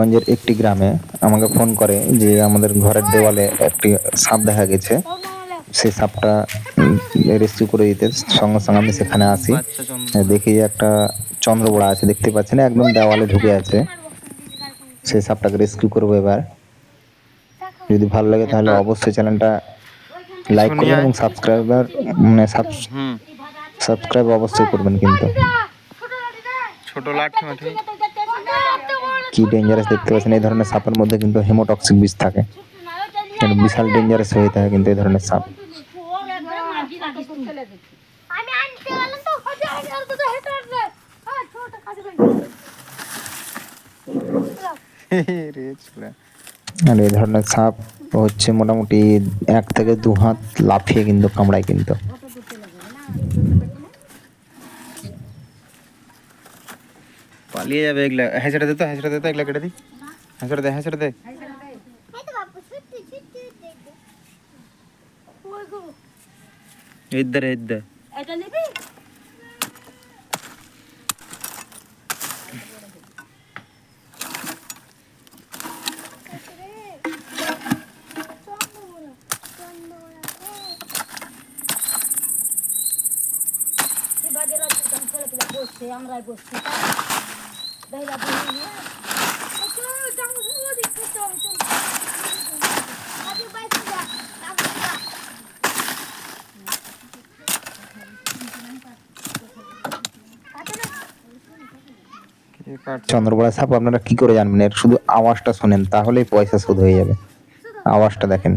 গোপালগঞ্জের একটি গ্রামে আমাকে ফোন করে যে আমাদের ঘরের দেওয়ালে একটি সাপ দেখা গেছে। সেই সাপটা রেস্কিউ করে দিতে সঙ্গে সঙ্গে আমি সেখানে আসি। দেখি একটা চন্দ্রবড়া আছে দেখতে পাচ্ছেন? একদম দেওয়ালে ঢুকে আছে। সেই সাপটাকে রেস্কিউ করব এবার। যদি ভালো লাগে তাহলে অবশ্যই চ্যানেলটা লাইক করবেন এবং সাবস্ক্রাইবার মানে সাবস্ক্রাইব অবশ্যই করবেন কিন্তু। ছোট লাঠি মাঠি। কি ডেঞ্জারাস দেখতে পাচ্ছেন? এই ধরনের সাপের মধ্যে কিন্তু হেমোটক্সিক বিষ থাকে। বিশাল ডেঞ্জারাস হয়ে থাকে কিন্তু এই ধরনের সাপ। আর এই ধরনের সাপ হচ্ছে মোটামুটি এক থেকে দু হাত লাফিয়ে কিন্তু কামড়ায় কিন্তু। পালিয়ে যাবে এগুলা হ্যাঁচড়া দে তো হ্যাঁচড়া দে তো এগুলা কেটে দি বসছি দেহরা বলি কে কাটছে চন্দ্রবড়া সাপ আপনারা কি করে জানবেন? এর শুধু আওয়াজটা শোনেন তাহলেই পয়সা শোধ হয়ে যাবে। আওয়াজটা দেখেন।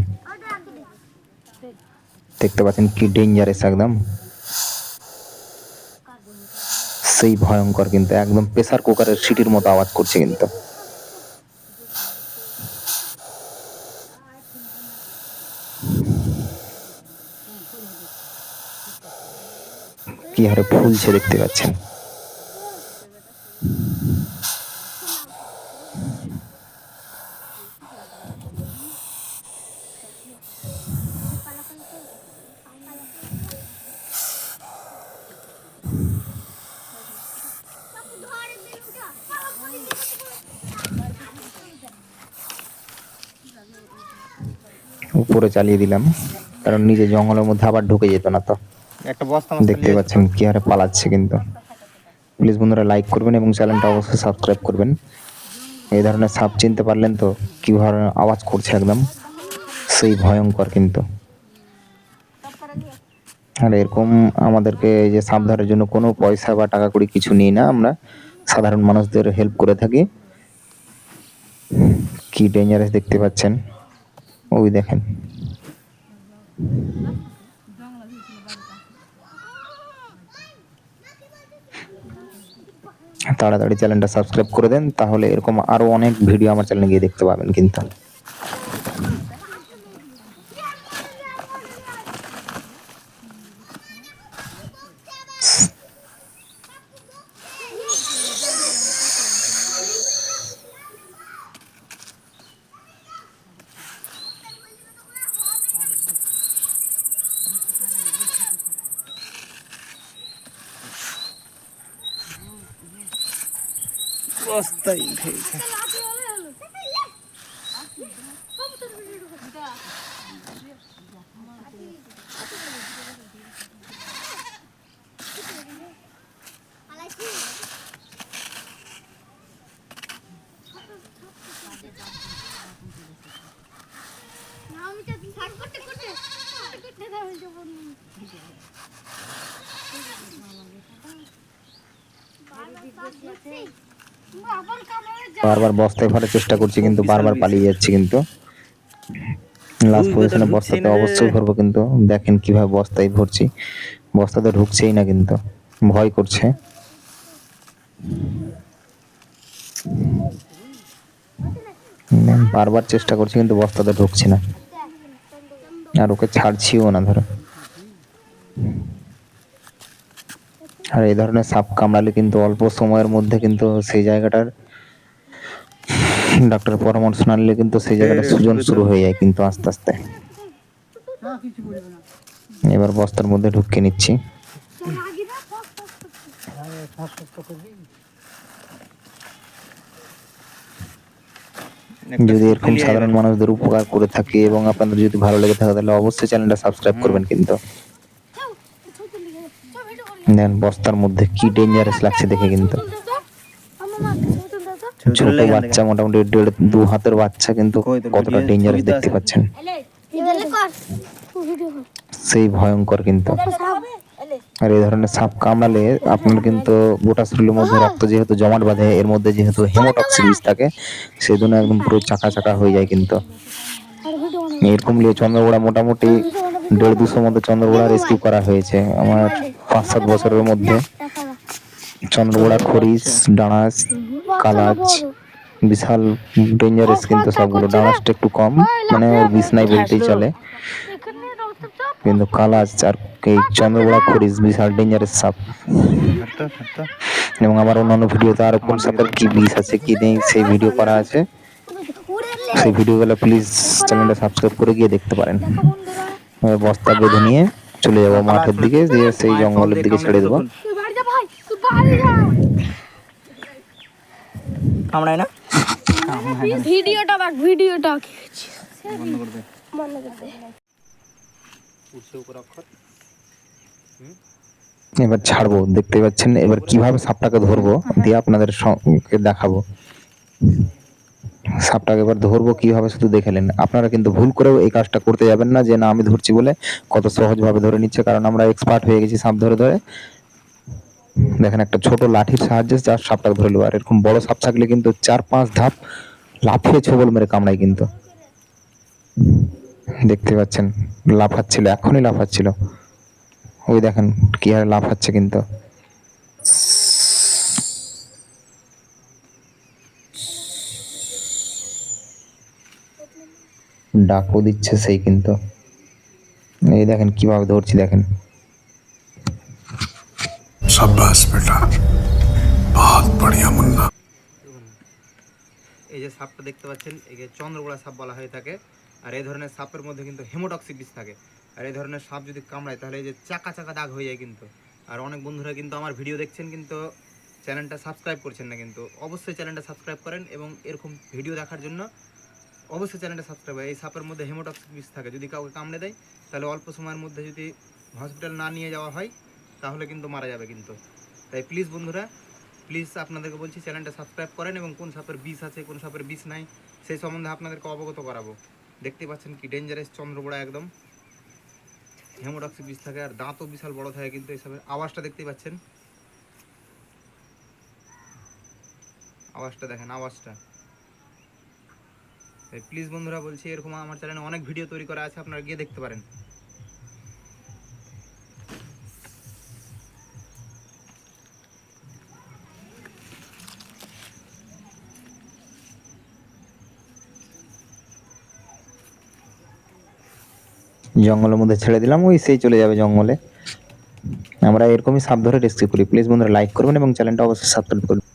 দেখতে পাচ্ছেন কি ডেঞ্জারাস একদম। সেই ভয়ঙ্কর কিন্তু একদম প্রেসার কুকারের সিটির মতো আওয়াজ করছে কিন্তু। কি হারে ফুলছে দেখতে পাচ্ছেন। উপরে চালিয়ে দিলাম। কারণ নিজে জঙ্গলের মধ্যে আবার ঢুকে যেত না তো। একটা বস্তা দেখতে পাচ্ছেন কি হারে পালাচ্ছে কিন্তু। প্লিজ বন্ধুরা লাইক করবেন এবং চ্যানেলটা অবশ্যই সাবস্ক্রাইব করবেন। এই ধরনের সাপ চিনতে পারলেন তো কি ধরনের আওয়াজ করছে একদম। সেই ভয়ঙ্কর কিন্তু। আর এরকম আমাদেরকে এই যে সাপ ধরার জন্য কোনো পয়সা বা টাকা কড়ি কিছু নিই না আমরা। সাধারণ মানুষদের হেল্প করে থাকি। কি ডেঞ্জারাস দেখতে পাচ্ছেন। ওই দেখেন। তাড়াতাড়ি চ্যানেলটা সাবস্ক্রাইব করে দেন, তাহলে এরকম আরও অনেক ভিডিও আমার চ্যানেলে গিয়ে দেখতে পাবেন কিন্তু। বস্তাই উঠে গেছে। বারবার বস্তায় ভরার চেষ্টা করছি কিন্তু বারবার পালিয়ে যাচ্ছে কিন্তু। লাস্ট পজিশনে বস্তাতে। অবশ্যই ভরবো কিন্তু। দেখেন কীভাবে বস্তায় ভরছি। বস্তাতে ঢুকছেই না কিন্তু। ভয় করছে। বারবার চেষ্টা করছি কিন্তু বস্তাতে ঢুকছি না। আর ওকে ছাড়ছিও না ধরো। আর এই ধরনের সাপ কামড়ালে কিন্তু অল্প সময়ের মধ্যে কিন্তু সেই জায়গাটার ডাক্তার পরামর্শ না নিলে কিন্তু সেই জায়গাটা সুজন শুরু হয়ে যায় কিন্তু আস্তে আস্তে। এবার বস্তার মধ্যে ঢুকিয়ে নিচ্ছি। যদি এরকম সাধারণ মানুষদের উপকার করে থাকে এবং আপনাদের যদি ভালো লেগে থাকে তাহলে অবশ্যই চ্যানেলটা সাবস্ক্রাইব করবেন কিন্তু। দেন বস্তার মধ্যে কি ডেঞ্জারাস লাগছে দেখে কিন্তু। ছোট বাচ্চা মোটামুটি দেড় দু হাতের বাচ্চা কিন্তু কতটা ডেঞ্জারাস দেখতে পাচ্ছেন। সেই ভয়ঙ্কর কিন্তু। আর এই ধরনের সাপ কামড়ালে আপনার কিন্তু গোটা শরীরের মধ্যে রক্ত যেহেতু জমাট বাঁধে এর মধ্যে যেহেতু হেমোটক্সিক বিষ থাকে সেই জন্য একদম পুরো চাকা চাকা হয়ে যায় কিন্তু। এরকম নিয়ে চন্দ্রবোড়া মোটামুটি দেড় দুশোর মধ্যে চন্দ্রবোড়া রেস্কিউ করা হয়েছে। আমার পাঁচ সাত বছরের মধ্যে। চন্দ্রবোড়া খরিস ডাঁড়াস কালাচ বিশাল ডেঞ্জারাস কিন্তু সবগুলো। ডাঁড়াসটা একটু কম মানে ওর বিষ নাই বলতেই চলে। কিন্তু কালাচ আর এই চন্দ্রবোড়া খরিস বিশাল ডেঞ্জারাস সাপ। এবং আমার অন্যান্য ভিডিওতে আরও কোন সাপের কি বিষ আছে, কি নেই, সেই ভিডিও করা আছে। সেই ভিডিওগুলো প্লিজ চ্যানেলটা সাবস্ক্রাইব করে গিয়ে দেখতে পারেন। বস্তা বেঁধে নিয়ে চলে যাব মাঠের দিকে দিয়ে সেই জঙ্গলের দিকে ছেড়ে দেবো। কামড়ায় না? ভিডিওটা বাক ভিডিওটা। বন্ধ করে দে করতে উঠছে উপর অক্ষর এবার ছাড়বো দেখতে পাচ্ছেন এবার কীভাবে সাপটাকে ধরবো দিয়ে আপনাদের দেখাবো। সাপটাকে এবার ধরবো, কীভাবে শুধু দেখেলেন আপনারা কিন্তু ভুল করেও এই কাজটা করতে যাবেন না যে না, আমি ধরছি বলে কত সহজভাবে ধরে নিচ্ছে, কারণ আমরা এক্সপার্ট হয়ে গেছি সাপ ধরে ধরে। দেখেন একটা ছোট লাঠির সাহায্যে যার সাপটাকে ধরে নেব আর এরকম বড় সাপ থাকলে কিন্তু চার পাঁচ ধাপ লাফিয়ে ছবল মেরে কামড়ায় কিন্তু। দেখতে পাচ্ছেন, লাফাচ্ছিল, এখনই লাফাচ্ছিল। ওই দেখেন কি হারে লাফাচ্ছে কিন্তু। ডাকও দিচ্ছে সেই কিন্তু। এই দেখেন কীভাবে ধরছি দেখেন। সাব্বাস বেটা বহুত বড়িয়া মুন্না। এই যে সাপটা দেখতে পাচ্ছেন একে চন্দ্রগোড়া সাপ বলা হয়ে থাকে আর এই ধরনের সাপের মধ্যে কিন্তু হেমোটক্সিক বিষ থাকে। আর এই ধরনের সাপ যদি কামড়ায় তাহলে এই যে চাকা চাকা দাগ হয়ে যায় কিন্তু। আর অনেক বন্ধুরা কিন্তু আমার ভিডিও দেখছেন কিন্তু চ্যানেলটা সাবস্ক্রাইব করছেন না কিন্তু। অবশ্যই চ্যানেলটা সাবস্ক্রাইব করেন এবং এরকম ভিডিও দেখার জন্য অবশ্যই চ্যানেলটা সাবস্ক্রাইব হয় এই সাপের মধ্যে হেমোটক্সিক বিষ থাকে। যদি কাউকে কামড়ে দেয়, তাহলে অল্প সময়ের মধ্যে যদি হসপিটাল না নিয়ে যাওয়া হয়, তাহলে কিন্তু মারা যাবে কিন্তু। তাই প্লিজ বন্ধুরা প্লিজ আপনাদেরকে বলছি চ্যানেলটা সাবস্ক্রাইব করেন এবং কোন সাপের বিষ আছে, কোন সাপের বিষ নাই, সেই সম্বন্ধে আপনাদেরকে অবগত করাবো। দেখতে পাচ্ছেন কি ডেঞ্জারাস চন্দ্রবোড়া একদম। হেমোডক্সিক বিষ থাকে আর দাঁতও বিশাল বড় থাকে কিন্তু এই সাপের আওয়াজটা দেখতেই পাচ্ছেন? আওয়াজটা দেখেন, আওয়াজটা। তাই প্লিজ বন্ধুরা বলছি, এরকম আমার চ্যানেলে অনেক ভিডিও তৈরি করা আছে, আপনারা গিয়ে দেখতে পারেন। জঙ্গলের মধ্যে ছেড়ে দিলাম, ওই সেই চলে যাবে জঙ্গলে। আমরা এরকমই সাপ ধরে রেস্কিউ করি। প্লিজ বন্ধুরা লাইক করবেন এবং চ্যানেলটা অবশ্যই সাবস্ক্রাইব করবেন।